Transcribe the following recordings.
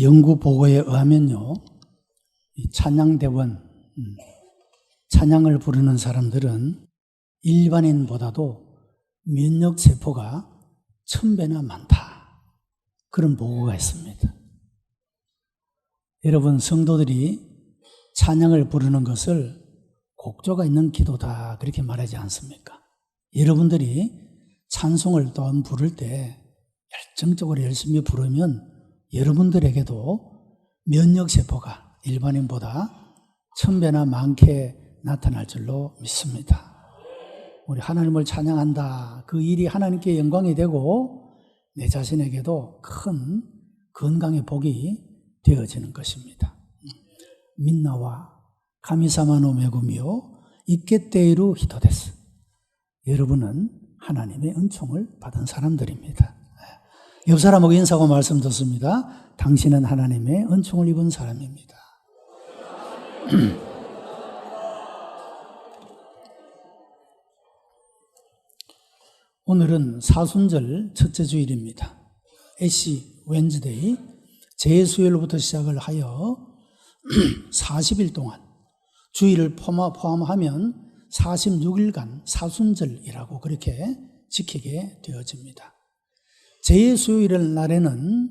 연구 보고에 의하면요, 이 찬양대원, 음, 찬양을 부르는 사람들은 일반인보다도 면역세포가 천 배나 많다. 그런 보고가 있습니다. 여러분, 성도들이 찬양을 부르는 것을 곡조가 있는 기도다. 그렇게 말하지 않습니까? 여러분들이 찬송을 또한 부를 때 열정적으로 열심히 부르면 여러분들에게도 면역세포가 일반인보다 천 배나 많게 나타날 줄로 믿습니다. 우리 하나님을 찬양한다. 그 일이 하나님께 영광이 되고 내 자신에게도 큰 건강의 복이 되어지는 것입니다. 민나와 가미사마노 메구미요 이케테이루 히토데스. 여러분은 하나님의 은총을 받은 사람들입니다. 옆 사람하고 인사하고 말씀 듣습니다. 당신은 하나님의 은총을 입은 사람입니다. 오늘은 사순절 첫째 주일입니다. 애시 웬즈데이 제수요일부터 시작을 하여 40일 동안 주일을 포함하면 46일간 사순절이라고 그렇게 지키게 되어집니다. 제수요일 날에는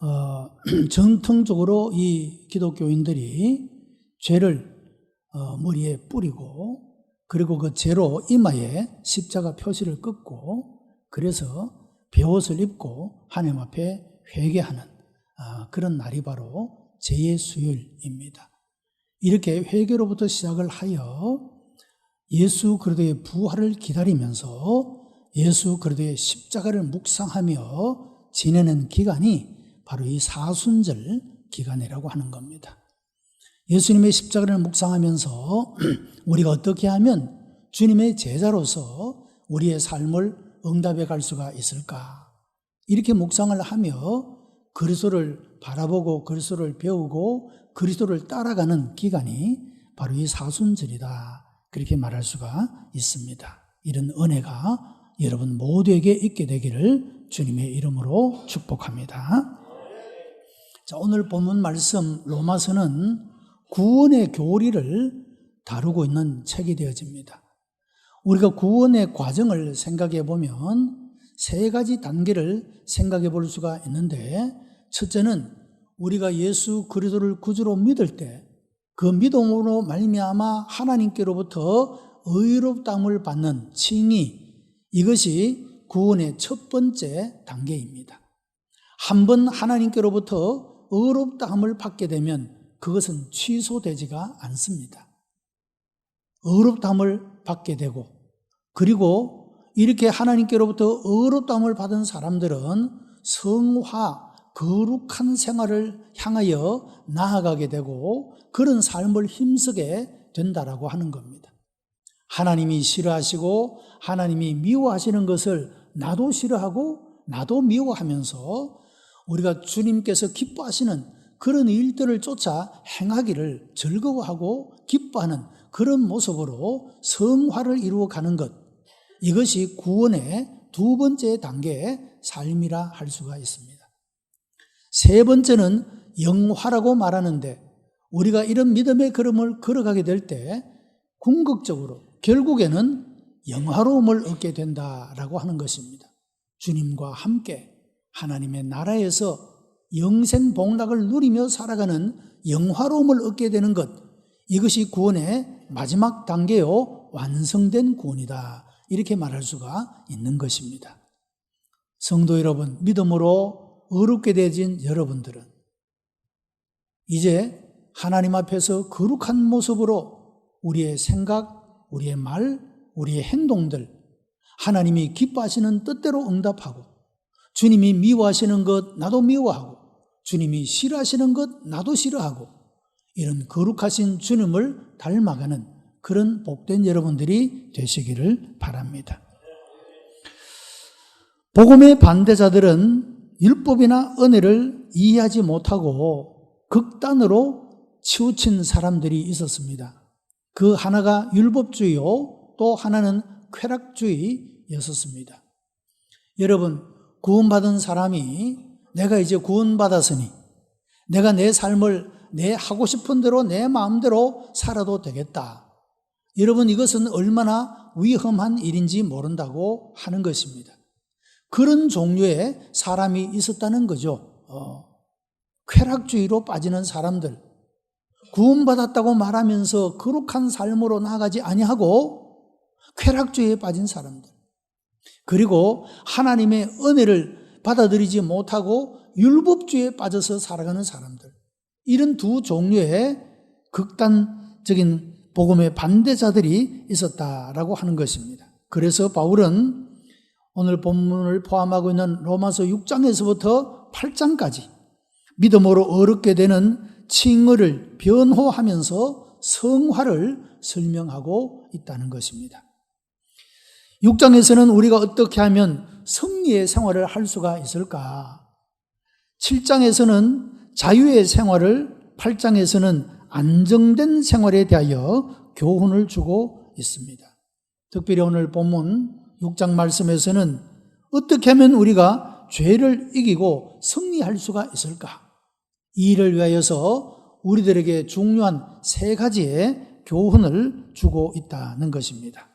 어, 전통적으로 이 기독교인들이 죄를 어, 머리에 뿌리고 그리고 그 죄로 이마에 십자가 표시를 끊고 그래서 베옷을 입고 하나님 앞에 회개하는 아, 그런 날이 바로 제의 수요일입니다. 이렇게 회개로부터 시작을 하여 예수 그리스도의 부활을 기다리면서 예수 그리스도의 십자가를 묵상하며 지내는 기간이 바로 이 사순절 기간이라고 하는 겁니다. 예수님의 십자가를 묵상하면서 우리가 어떻게 하면 주님의 제자로서 우리의 삶을 응답해 갈 수가 있을까? 이렇게 묵상을 하며 그리스도를 바라보고 그리스도를 배우고 그리스도를 따라가는 기간이 바로 이 사순절이다. 그렇게 말할 수가 있습니다. 이런 은혜가 여러분 모두에게 있게 되기를 주님의 이름으로 축복합니다. 자, 오늘 본문 말씀 로마서는 구원의 교리를 다루고 있는 책이 되어집니다. 우리가 구원의 과정을 생각해 보면 세 가지 단계를 생각해 볼 수가 있는데 첫째는 우리가 예수 그리스도를 구주로 믿을 때 그 믿음으로 말미암아 하나님께로부터 의롭다함을 받는 칭의 이것이 구원의 첫 번째 단계입니다. 한 번 하나님께로부터 의롭다함을 받게 되면 그것은 취소되지가 않습니다. 의롭다함을 받게 되고 그리고 이렇게 하나님께로부터 의롭다함을 받은 사람들은 성화 거룩한 생활을 향하여 나아가게 되고 그런 삶을 힘쓰게 된다라고 하는 겁니다. 하나님이 싫어하시고 하나님이 미워하시는 것을 나도 싫어하고 나도 미워하면서 우리가 주님께서 기뻐하시는 그런 일들을 쫓아 행하기를 즐거워하고 기뻐하는 그런 모습으로 성화를 이루어 가는 것. 이것이 구원의 두 번째 단계의 삶이라 할 수가 있습니다. 세 번째는 영화라고 말하는데 우리가 이런 믿음의 걸음을 걸어가게 될 때 궁극적으로 결국에는 영화로움을 얻게 된다라고 하는 것입니다. 주님과 함께 하나님의 나라에서 영생 복락을 누리며 살아가는 영화로움을 얻게 되는 것 이것이 구원의 마지막 단계요 완성된 구원이다 이렇게 말할 수가 있는 것입니다. 성도 여러분 믿음으로 어렵게 되진 여러분들은 이제 하나님 앞에서 거룩한 모습으로 우리의 생각, 우리의 말, 우리의 행동들 하나님이 기뻐하시는 뜻대로 응답하고 주님이 미워하시는 것 나도 미워하고 주님이 싫어하시는 것 나도 싫어하고 이런 거룩하신 주님을 닮아가는 그런 복된 여러분들이 되시기를 바랍니다. 복음의 반대자들은 율법이나 은혜를 이해하지 못하고 극단으로 치우친 사람들이 있었습니다. 그 하나가 율법주의요, 또 하나는 쾌락주의였었습니다. 여러분, 구원받은 사람이 내가 이제 구원받았으니 내가 내 삶을 내 하고 싶은 대로 내 마음대로 살아도 되겠다. 여러분 이것은 얼마나 위험한 일인지 모른다고 하는 것입니다. 그런 종류의 사람이 있었다는 거죠. 어, 쾌락주의로 빠지는 사람들, 구원받았다고 말하면서 거룩한 삶으로 나가지 아니하고 쾌락주의에 빠진 사람들, 그리고 하나님의 은혜를 받아들이지 못하고 율법주의에 빠져서 살아가는 사람들, 이런 두 종류의 극단적인 복음의 반대자들이 있었다라고 하는 것입니다. 그래서 바울은 오늘 본문을 포함하고 있는 로마서 6장에서부터 8장까지 믿음으로 어렵게 되는 칭의를 변호하면서 성화를 설명하고 있다는 것입니다. 6장에서는 우리가 어떻게 하면 승리의 생활을 할 수가 있을까? 7장에서는 자유의 생활을, 8장에서는 안정된 생활에 대하여 교훈을 주고 있습니다. 특별히 오늘 본문 6장 말씀에서는 어떻게 하면 우리가 죄를 이기고 승리할 수가 있을까? 이 일을 위하여서 우리들에게 중요한 세 가지의 교훈을 주고 있다는 것입니다.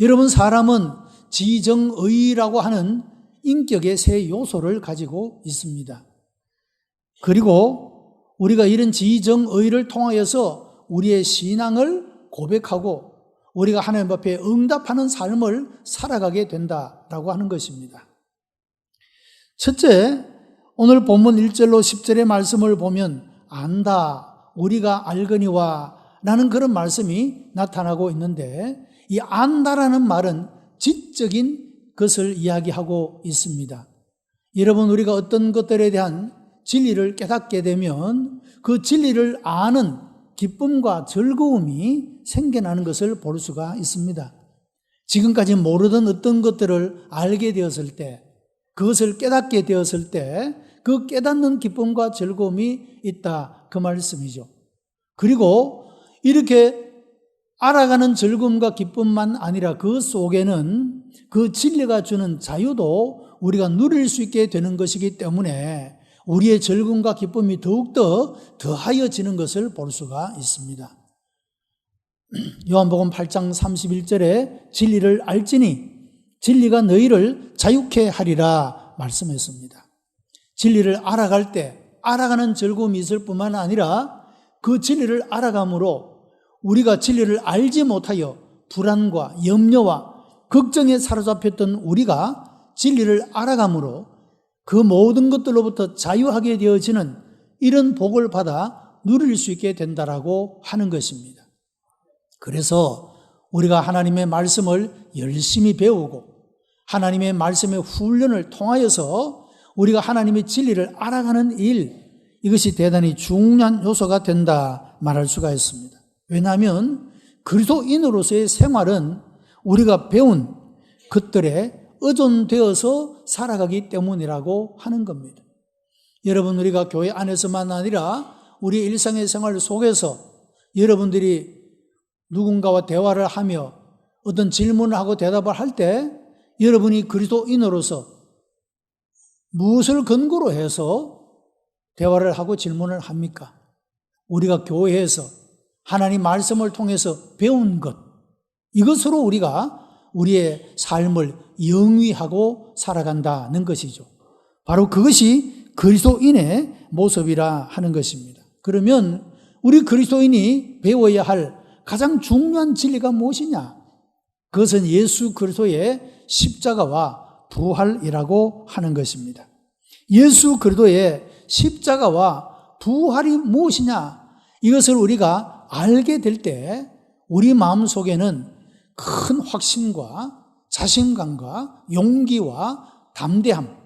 여러분, 사람은 지정의라고 하는 인격의 세 요소를 가지고 있습니다. 그리고 우리가 이런 지정의를 통하여서 우리의 신앙을 고백하고 우리가 하나님 앞에 응답하는 삶을 살아가게 된다라고 하는 것입니다. 첫째, 오늘 본문 1절로 10절의 말씀을 보면 안다, 우리가 알거니와 라는 그런 말씀이 나타나고 있는데 이 안다라는 말은 지적인 것을 이야기하고 있습니다. 여러분, 우리가 어떤 것들에 대한 진리를 깨닫게 되면 그 진리를 아는 기쁨과 즐거움이 생겨나는 것을 볼 수가 있습니다. 지금까지 모르던 어떤 것들을 알게 되었을 때, 그것을 깨닫게 되었을 때, 그 깨닫는 기쁨과 즐거움이 있다. 그 말씀이죠. 그리고 이렇게 알아가는 즐거움과 기쁨만 아니라 그 속에는 그 진리가 주는 자유도 우리가 누릴 수 있게 되는 것이기 때문에 우리의 즐거움과 기쁨이 더욱더 더하여지는 것을 볼 수가 있습니다. 요한복음 8장 31절에 진리를 알지니 진리가 너희를 자유케 하리라 말씀했습니다. 진리를 알아갈 때 알아가는 즐거움이 있을 뿐만 아니라 그 진리를 알아감으로 우리가 진리를 알지 못하여 불안과 염려와 걱정에 사로잡혔던 우리가 진리를 알아감으로 그 모든 것들로부터 자유하게 되어지는 이런 복을 받아 누릴 수 있게 된다라고 하는 것입니다. 그래서 우리가 하나님의 말씀을 열심히 배우고 하나님의 말씀의 훈련을 통하여서 우리가 하나님의 진리를 알아가는 일, 이것이 대단히 중요한 요소가 된다 말할 수가 있습니다. 왜냐하면 그리스도인으로서의 생활은 우리가 배운 것들에 의존되어서 살아가기 때문이라고 하는 겁니다. 여러분, 우리가 교회 안에서만 아니라 우리 일상의 생활 속에서 여러분들이 누군가와 대화를 하며 어떤 질문을 하고 대답을 할 때 여러분이 그리스도인으로서 무엇을 근거로 해서 대화를 하고 질문을 합니까? 우리가 교회에서 하나님 말씀을 통해서 배운 것, 이것으로 우리가 우리의 삶을 영위하고 살아간다는 것이죠. 바로 그것이 그리스도인의 모습이라 하는 것입니다. 그러면 우리 그리스도인이 배워야 할 가장 중요한 진리가 무엇이냐? 그것은 예수 그리스도의 십자가와 부활이라고 하는 것입니다. 예수 그리스도의 십자가와 부활이 무엇이냐? 이것을 우리가 알게 될 때 우리 마음 속에는 큰 확신과 자신감과 용기와 담대함,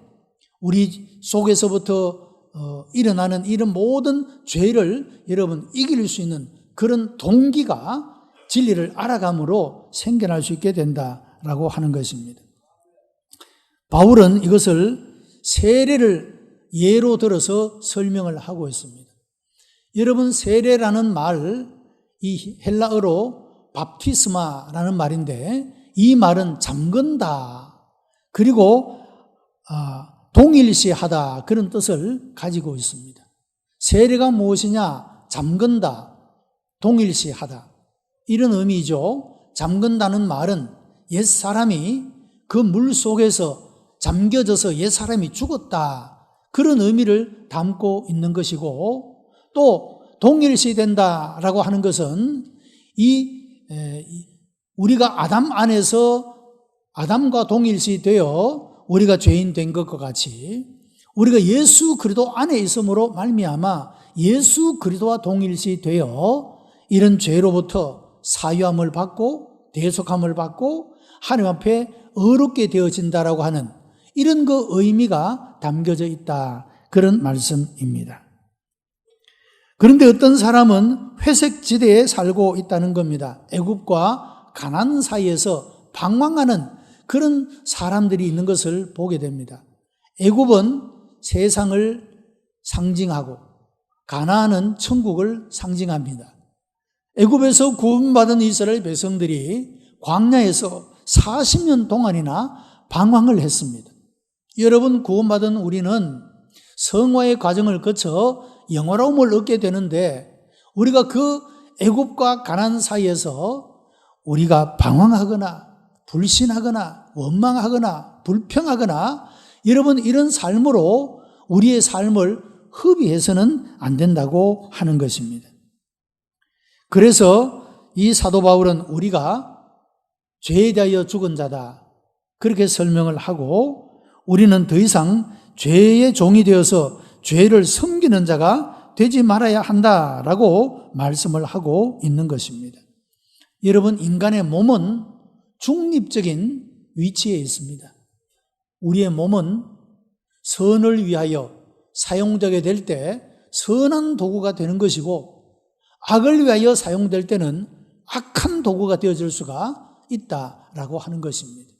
우리 속에서부터 어, 일어나는 이런 모든 죄를 여러분 이길 수 있는 그런 동기가 진리를 알아감으로 생겨날 수 있게 된다라고 하는 것입니다. 바울은 이것을 세례를 예로 들어서 설명을 하고 있습니다. 여러분 세례라는 말, 이 헬라어로 밥티스마라는 말인데 이 말은 잠근다. 그리고 아, 동일시하다 그런 뜻을 가지고 있습니다. 세례가 무엇이냐? 잠근다, 동일시하다. 이런 의미죠. 잠근다는 말은 옛 사람이 그 물 속에서 잠겨져서 옛 사람이 죽었다. 그런 의미를 담고 있는 것이고 또 동일시 된다라고 하는 것은 이 우리가 아담 안에서 아담과 동일시 되어 우리가 죄인 된 것과 같이 우리가 예수 그리스도 안에 있음으로 말미암아 예수 그리스도와 동일시 되어 이런 죄로부터 사유함을 받고 대속함을 받고 하나님 앞에 어렵게 되어진다라고 하는 이런 그 의미가 담겨져 있다. 그런 말씀입니다. 그런데 어떤 사람은 회색 지대에 살고 있다는 겁니다. 애굽과 가난 사이에서 방황하는 그런 사람들이 있는 것을 보게 됩니다. 애굽은 세상을 상징하고 가나안은 천국을 상징합니다. 애굽에서 구원받은 이스라엘 백성들이 광야에서 40년 동안이나 방황을 했습니다. 여러분 구원받은 우리는 성화의 과정을 거쳐 영화로움을 얻게 되는데 우리가 그 애굽과 가난 사이에서 우리가 방황하거나 불신하거나 원망하거나 불평하거나 여러분 이런 삶으로 우리의 삶을 허비해서는 안 된다고 하는 것입니다. 그래서 이 사도 바울은 우리가 죄에 대하여 죽은 자다. 그렇게 설명을 하고 우리는 더 이상 죄의 종이 되어서 죄를 섬기는 자가 되지 말아야 한다라고 말씀을 하고 있는 것입니다. 여러분, 인간의 몸은 중립적인 위치에 있습니다. 우리의 몸은 선을 위하여 사용되게 될 때 선한 도구가 되는 것이고 악을 위하여 사용될 때는 악한 도구가 되어질 수가 있다라고 하는 것입니다.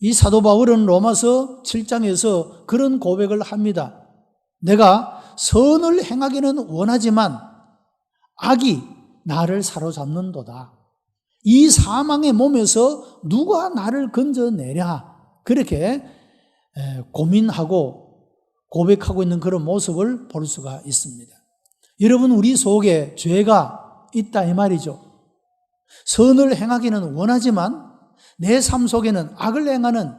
이 사도 바울은 로마서 7장에서 그런 고백을 합니다. 내가 선을 행하기는 원하지만 악이 나를 사로잡는도다. 이 사망의 몸에서 누가 나를 건져내랴. 그렇게 고민하고 고백하고 있는 그런 모습을 볼 수가 있습니다. 여러분, 우리 속에 죄가 있다 이 말이죠. 선을 행하기는 원하지만 내 삶 속에는 악을 행하는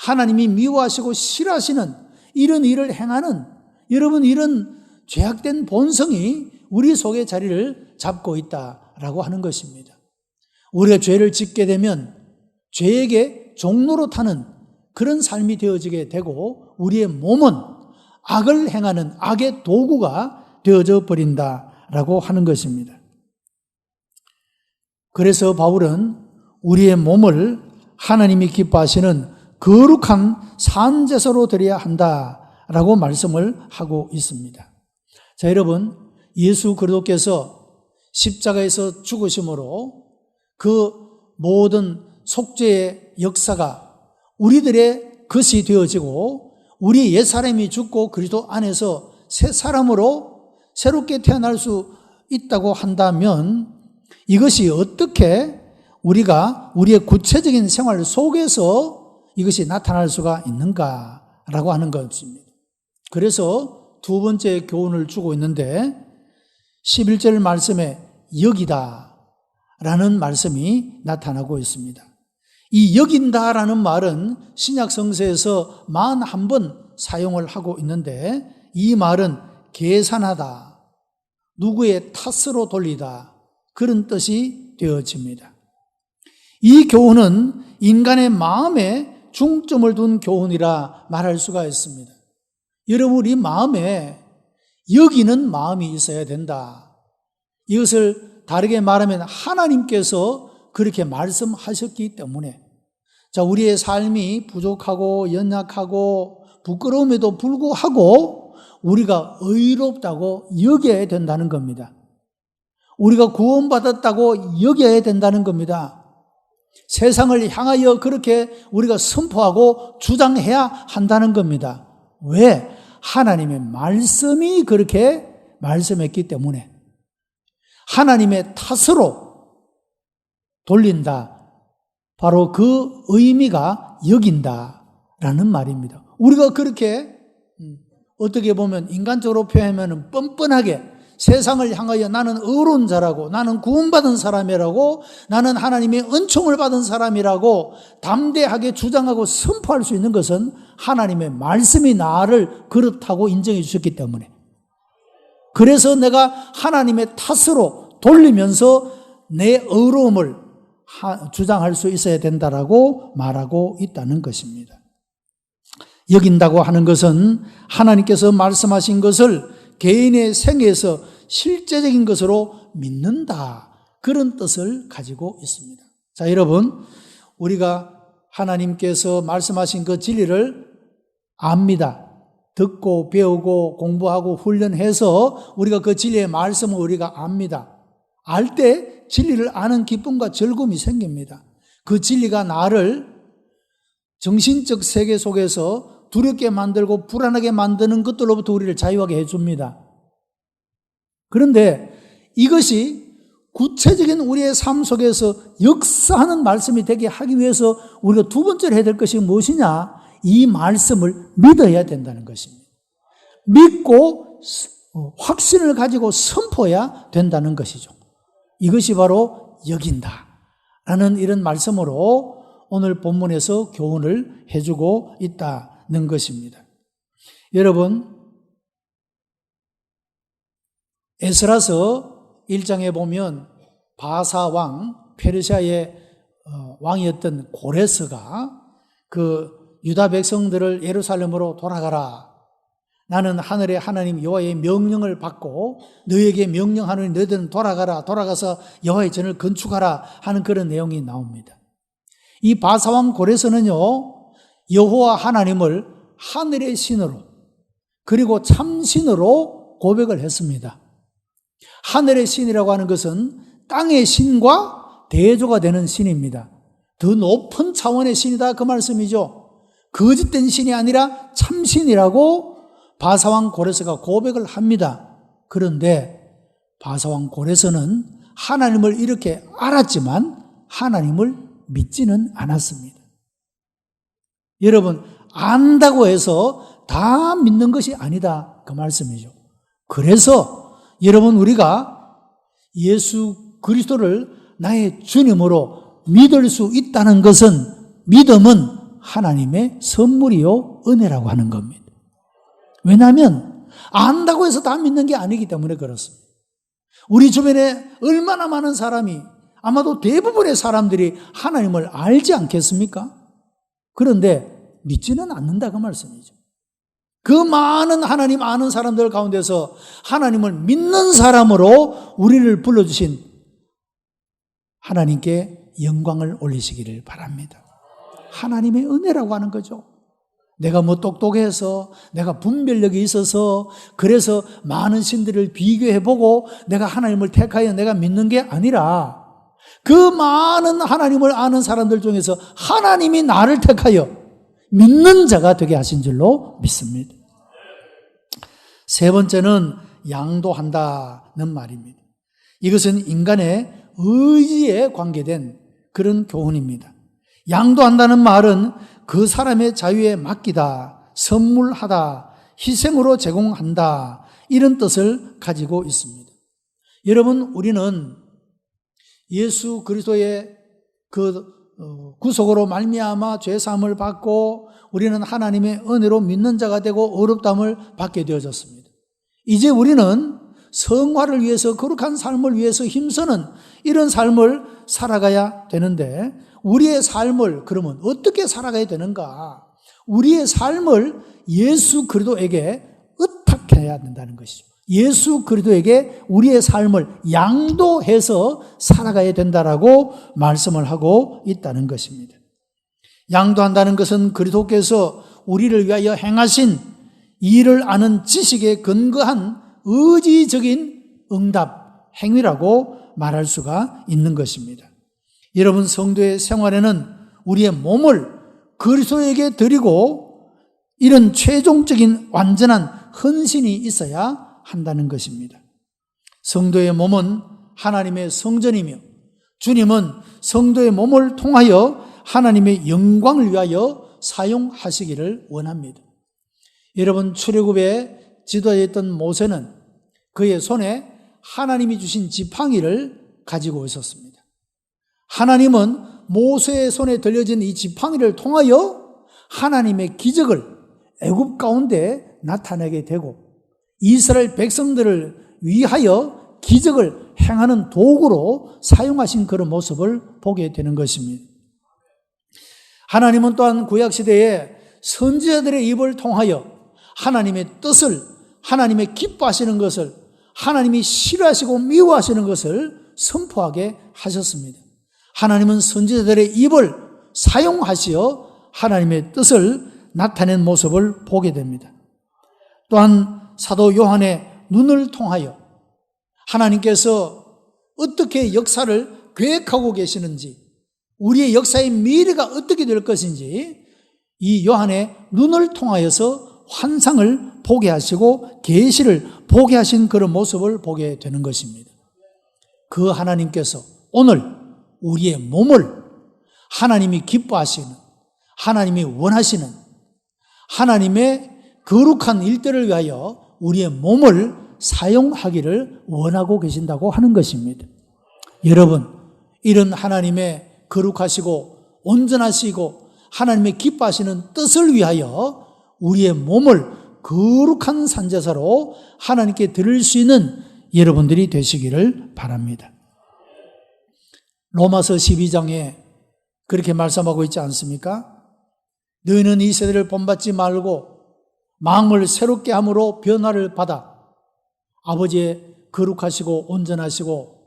하나님이 미워하시고 싫어하시는 이런 일을 행하는 여러분 이런 죄악된 본성이 우리 속에 자리를 잡고 있다라고 하는 것입니다. 우리가 죄를 짓게 되면 죄에게 종로로 타는 그런 삶이 되어지게 되고 우리의 몸은 악을 행하는 악의 도구가 되어져 버린다라고 하는 것입니다. 그래서 바울은 우리의 몸을 하나님이 기뻐하시는 거룩한 산제사로 드려야 한다라고 말씀을 하고 있습니다. 자, 여러분, 예수 그리스도께서 십자가에서 죽으심으로 그 모든 속죄의 역사가 우리들의 것이 되어지고 우리 옛사람이 죽고 그리스도 안에서 새 사람으로 새롭게 태어날 수 있다고 한다면 이것이 어떻게 우리가 우리의 구체적인 생활 속에서 이것이 나타날 수가 있는가라고 하는 것입니다. 그래서 두 번째 교훈을 주고 있는데 11절 말씀에 여기다 라는 말씀이 나타나고 있습니다. 이 여긴다 라는 말은 신약 성서에서 만한번 사용을 하고 있는데 이 말은 계산하다, 누구의 탓으로 돌리다, 그런 뜻이 되어집니다. 이 교훈은 인간의 마음에 중점을 둔 교훈이라 말할 수가 있습니다. 여러분, 우리 마음에 여기는 마음이 있어야 된다. 이것을 다르게 말하면 하나님께서 그렇게 말씀하셨기 때문에 자, 우리의 삶이 부족하고 연약하고 부끄러움에도 불구하고 우리가 의롭다고 여겨야 된다는 겁니다. 우리가 구원받았다고 여겨야 된다는 겁니다. 세상을 향하여 그렇게 우리가 선포하고 주장해야 한다는 겁니다. 왜? 하나님의 말씀이 그렇게 말씀했기 때문에 하나님의 탓으로 돌린다. 바로 그 의미가 여긴다라는 말입니다. 우리가 그렇게 어떻게 보면 인간적으로 표현하면 뻔뻔하게 세상을 향하여 나는 의로운 자라고 나는 구원받은 사람이라고 나는 하나님의 은총을 받은 사람이라고 담대하게 주장하고 선포할 수 있는 것은 하나님의 말씀이 나를 그렇다고 인정해 주셨기 때문에 그래서 내가 하나님의 탓으로 돌리면서 내 의로움을 주장할 수 있어야 된다라고 말하고 있다는 것입니다. 여긴다고 하는 것은 하나님께서 말씀하신 것을 개인의 생애에서 실제적인 것으로 믿는다. 그런 뜻을 가지고 있습니다. 자, 여러분, 우리가 하나님께서 말씀하신 그 진리를 압니다. 듣고 배우고 공부하고 훈련해서 우리가 그 진리의 말씀을 우리가 압니다. 알 때 진리를 아는 기쁨과 즐거움이 생깁니다. 그 진리가 나를 정신적 세계 속에서 두렵게 만들고 불안하게 만드는 것들로부터 우리를 자유하게 해줍니다. 그런데 이것이 구체적인 우리의 삶 속에서 역사하는 말씀이 되게 하기 위해서 우리가 두 번째로 해야 될 것이 무엇이냐? 이 말씀을 믿어야 된다는 것입니다. 믿고 어, 확신을 가지고 선포해야 된다는 것이죠. 이것이 바로 여긴다. 라는 이런 말씀으로 오늘 본문에서 교훈을 해주고 있다 는 것입니다. 여러분, 에스라서 1장에 보면 바사왕, 페르시아의 어, 왕이었던 고레스가 그 유다 백성들을 예루살렘으로 돌아가라. 나는 하늘의 하나님 여호와의 명령을 받고 너에게 명령하는 너희들은 돌아가라. 돌아가서 여호와의 전을 건축하라 하는 그런 내용이 나옵니다. 이 바사왕 고레스는요. 여호와 하나님을 하늘의 신으로 그리고 참신으로 고백을 했습니다. 하늘의 신이라고 하는 것은 땅의 신과 대조가 되는 신입니다. 더 높은 차원의 신이다 그 말씀이죠. 거짓된 신이 아니라 참신이라고 바사왕 고레스가 고백을 합니다. 그런데 바사왕 고레스는 하나님을 이렇게 알았지만 하나님을 믿지는 않았습니다. 여러분, 안다고 해서 다 믿는 것이 아니다. 그 말씀이죠. 그래서 여러분, 우리가 예수 그리스도를 나의 주님으로 믿을 수 있다는 것은 믿음은 하나님의 선물이요, 은혜라고 하는 겁니다. 왜냐하면 안다고 해서 다 믿는 게 아니기 때문에 그렇습니다. 우리 주변에 얼마나 많은 사람이 아마도 대부분의 사람들이 하나님을 알지 않겠습니까? 그런데 믿지는 않는다 그 말씀이죠. 그 많은 하나님 아는 사람들 가운데서 하나님을 믿는 사람으로 우리를 불러주신 하나님께 영광을 올리시기를 바랍니다. 하나님의 은혜라고 하는 거죠. 내가 뭐 똑똑해서, 내가 분별력이 있어서, 그래서 많은 신들을 비교해보고 내가 하나님을 택하여 내가 믿는 게 아니라 그 많은 하나님을 아는 사람들 중에서 하나님이 나를 택하여 믿는 자가 되게 하신 줄로 믿습니다. 세 번째는 양도한다는 말입니다. 이것은 인간의 의지에 관계된 그런 교훈입니다. 양도한다는 말은 그 사람의 자유에 맡기다, 선물하다, 희생으로 제공한다, 이런 뜻을 가지고 있습니다. 여러분, 우리는 예수 그리스도의 그 어, 구속으로 말미암아 죄 사함을 받고 우리는 하나님의 은혜로 믿는 자가 되고 어렵담을 받게 되어졌습니다. 이제 우리는 성화를 위해서 거룩한 삶을 위해서 힘쓰는 이런 삶을 살아가야 되는데 우리의 삶을 그러면 어떻게 살아가야 되는가? 우리의 삶을 예수 그리스도에게 의탁해야 된다는 것이죠. 예수 그리스도에게 우리의 삶을 양도해서 살아가야 된다라고 말씀을 하고 있다는 것입니다. 양도한다는 것은 그리스도께서 우리를 위하여 행하신 일을 아는 지식에 근거한 의지적인 응답, 행위라고 말할 수가 있는 것입니다. 여러분 성도의 생활에는 우리의 몸을 그리스도에게 드리고 이런 최종적인 완전한 헌신이 있어야 한다는 것입니다. 성도의 몸은 하나님의 성전이며 주님은 성도의 몸을 통하여 하나님의 영광을 위하여 사용하시기를 원합니다. 여러분 출애굽에 지도자였던 모세는 그의 손에 하나님이 주신 지팡이를 가지고 있었습니다. 하나님은 모세의 손에 들려진 이 지팡이를 통하여 하나님의 기적을 애굽 가운데 나타내게 되고 이스라엘 백성들을 위하여 기적을 행하는 도구로 사용하신 그런 모습을 보게 되는 것입니다. 하나님은 또한 구약 시대에 선지자들의 입을 통하여 하나님의 뜻을 하나님의 기뻐하시는 것을 하나님이 싫어하시고 미워하시는 것을 선포하게 하셨습니다. 하나님은 선지자들의 입을 사용하시어 하나님의 뜻을 나타낸 모습을 보게 됩니다. 또한 사도 요한의 눈을 통하여 하나님께서 어떻게 역사를 계획하고 계시는지 우리의 역사의 미래가 어떻게 될 것인지 이 요한의 눈을 통하여서 환상을 보게 하시고 계시를 보게 하신 그런 모습을 보게 되는 것입니다. 그 하나님께서 오늘 우리의 몸을 하나님이 기뻐하시는 하나님이 원하시는 하나님의 거룩한 일들을 위하여 우리의 몸을 사용하기를 원하고 계신다고 하는 것입니다. 여러분, 이런 하나님의 거룩하시고 온전하시고 하나님의 기뻐하시는 뜻을 위하여 우리의 몸을 거룩한 산제사로 하나님께 드릴 수 있는 여러분들이 되시기를 바랍니다. 로마서 12장에 그렇게 말씀하고 있지 않습니까? 너희는 이 세대를 본받지 말고 마음을 새롭게 함으로 변화를 받아 아버지의 거룩하시고 온전하시고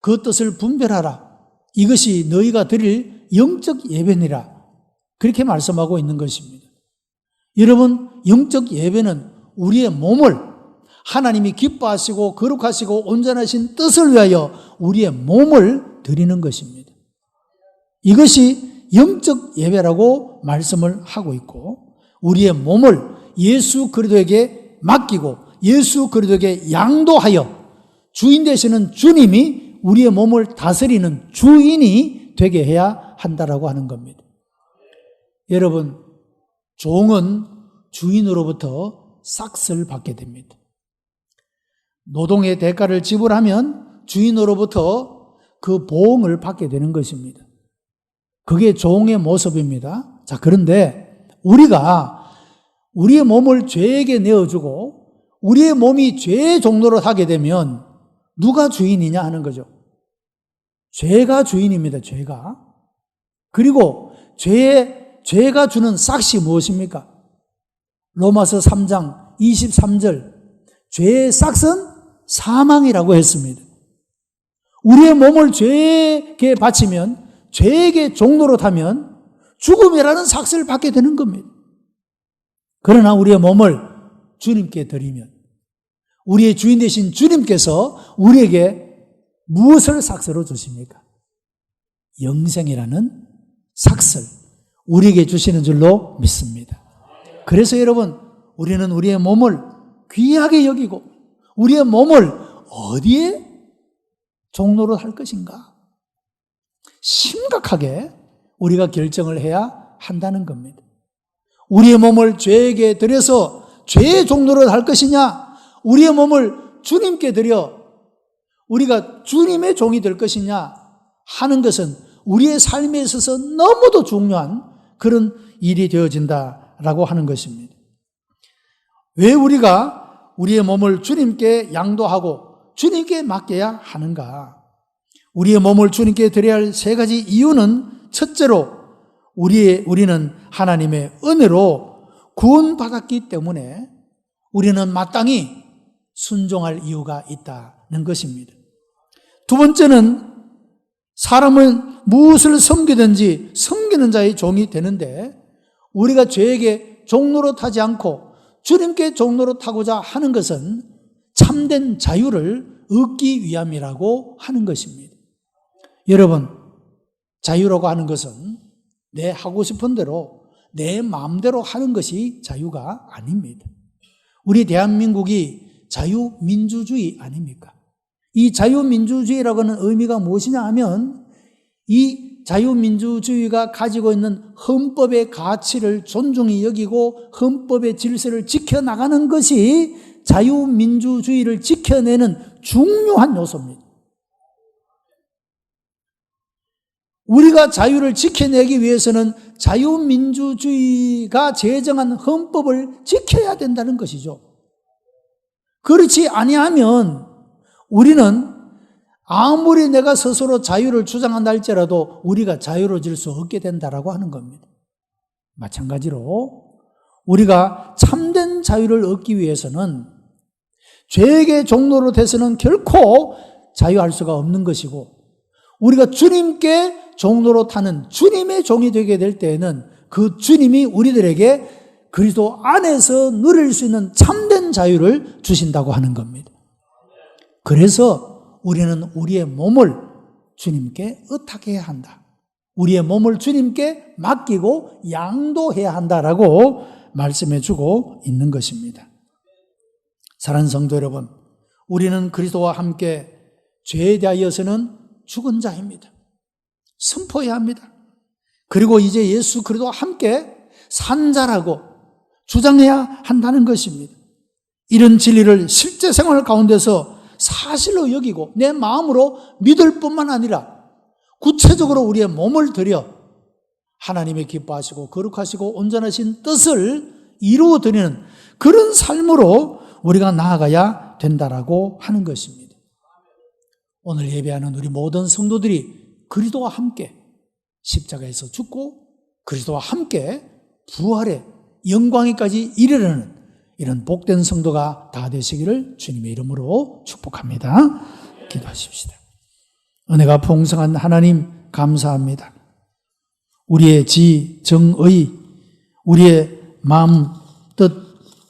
그 뜻을 분별하라. 이것이 너희가 드릴 영적 예배니라. 그렇게 말씀하고 있는 것입니다. 여러분, 영적 예배는 우리의 몸을 하나님이 기뻐하시고 거룩하시고 온전하신 뜻을 위하여 우리의 몸을 드리는 것입니다. 이것이 영적 예배라고 말씀을 하고 있고 우리의 몸을 예수 그리스도에게 맡기고 예수 그리스도에게 양도하여 주인 되시는 주님이 우리의 몸을 다스리는 주인이 되게 해야 한다라고 하는 겁니다. 여러분, 종은 주인으로부터 싹스를 받게 됩니다. 노동의 대가를 지불하면 주인으로부터 그 보응을 받게 되는 것입니다. 그게 종의 모습입니다. 자, 그런데 우리가 우리의 몸을 죄에게 내어주고 우리의 몸이 죄의 종로로 하게 되면 누가 주인이냐 하는 거죠. 죄가 주인입니다, 죄가. 그리고 죄의, 죄가 주는 싹이 무엇입니까? 로마서 3장 23절. 죄의 싹은 사망이라고 했습니다. 우리의 몸을 죄에게 바치면, 죄에게 종로로 타면 죽음이라는 삭스를 받게 되는 겁니다. 그러나 우리의 몸을 주님께 드리면 우리의 주인 되신 주님께서 우리에게 무엇을 삭스로 주십니까? 영생이라는 삭슬 우리에게 주시는 줄로 믿습니다. 그래서 여러분 우리는 우리의 몸을 귀하게 여기고 우리의 몸을 어디에 종로로 할 것인가? 심각하게 우리가 결정을 해야 한다는 겁니다. 우리의 몸을 죄에게 드려서 죄의 종로를 할 것이냐? 우리의 몸을 주님께 드려 우리가 주님의 종이 될 것이냐 하는 것은 우리의 삶에 있어서 너무도 중요한 그런 일이 되어진다라고 하는 것입니다. 왜 우리가 우리의 몸을 주님께 양도하고 주님께 맡겨야 하는가? 우리의 몸을 주님께 드려야 할 세 가지 이유는 첫째로 우리 우리는 하나님의 은혜로 구원받았기 때문에 우리는 마땅히 순종할 이유가 있다는 것입니다. 두 번째는 사람은 무엇을 섬기든지 섬기는 자의 종이 되는데 우리가 죄에게 종로로 타지 않고 주님께 종로로 타고자 하는 것은 참된 자유를 얻기 위함이라고 하는 것입니다. 여러분, 자유라고 하는 것은 내 하고 싶은 대로 내 마음대로 하는 것이 자유가 아닙니다. 우리 대한민국이 자유민주주의 아닙니까? 이 자유민주주의라고 하는 의미가 무엇이냐 하면 이 자유민주주의가 가지고 있는 헌법의 가치를 존중히 여기고 헌법의 질서를 지켜나가는 것이 자유민주주의를 지켜내는 중요한 요소입니다. 우리가 자유를 지켜내기 위해서는 자유민주주의가 제정한 헌법을 지켜야 된다는 것이죠. 그렇지 아니하면 우리는 아무리 내가 스스로 자유를 주장한다 할지라도 우리가 자유로워질 수 없게 된다라고 하는 겁니다. 마찬가지로 우리가 참된 자유를 얻기 위해서는 죄의 종로로 돼서는 결코 자유할 수가 없는 것이고 우리가 주님께 종로로 타는 주님의 종이 되게 될 때에는 그 주님이 우리들에게 그리스도 안에서 누릴 수 있는 참된 자유를 주신다고 하는 겁니다. 그래서 우리는 우리의 몸을 주님께 의탁해야 한다. 우리의 몸을 주님께 맡기고 양도해야 한다라고 말씀해 주고 있는 것입니다. 사랑하는 성도 여러분, 우리는 그리스도와 함께 죄에 대하여서는 죽은 자입니다. 선포해야 합니다. 그리고 이제 예수 그리스도와 함께 산 자라고 주장해야 한다는 것입니다. 이런 진리를 실제 생활 가운데서 사실로 여기고 내 마음으로 믿을 뿐만 아니라 구체적으로 우리의 몸을 들여 하나님의 기뻐하시고 거룩하시고 온전하신 뜻을 이루어 드리는 그런 삶으로 우리가 나아가야 된다라고 하는 것입니다. 오늘 예배하는 우리 모든 성도들이 그리스도와 함께 십자가에서 죽고 그리스도와 함께 부활의 영광에까지 이르려는 이런 복된 성도가 다 되시기를 주님의 이름으로 축복합니다. 기도하십시다. 은혜가 풍성한 하나님 감사합니다. 우리의 지, 정의, 우리의 마음, 뜻,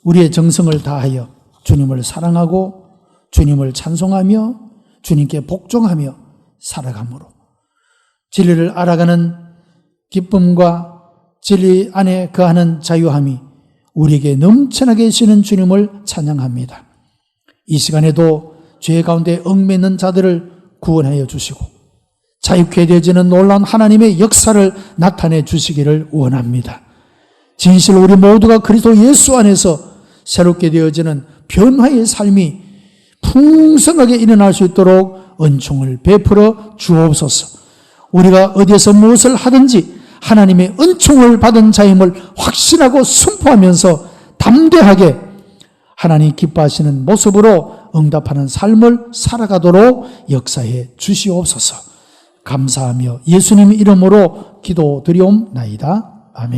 우리의 정성을 다하여 주님을 사랑하고 주님을 찬송하며 주님께 복종하며 살아감으로 진리를 알아가는 기쁨과 진리 안에 거하는 자유함이 우리에게 넘쳐나게 주시는 주님을 찬양합니다. 이 시간에도 죄 가운데 얽매는 자들을 구원하여 주시고 자유케 되어지는 놀라운 하나님의 역사를 나타내 주시기를 원합니다. 진실 우리 모두가 그리스도 예수 안에서 새롭게 되어지는 변화의 삶이 풍성하게 일어날 수 있도록 은총을 베풀어 주옵소서. 우리가 어디에서 무엇을 하든지 하나님의 은총을 받은 자임을 확신하고 순포하면서 담대하게 하나님 기뻐하시는 모습으로 응답하는 삶을 살아가도록 역사해 주시옵소서. 감사하며 예수님 이름으로 기도드리옵나이다. 아멘.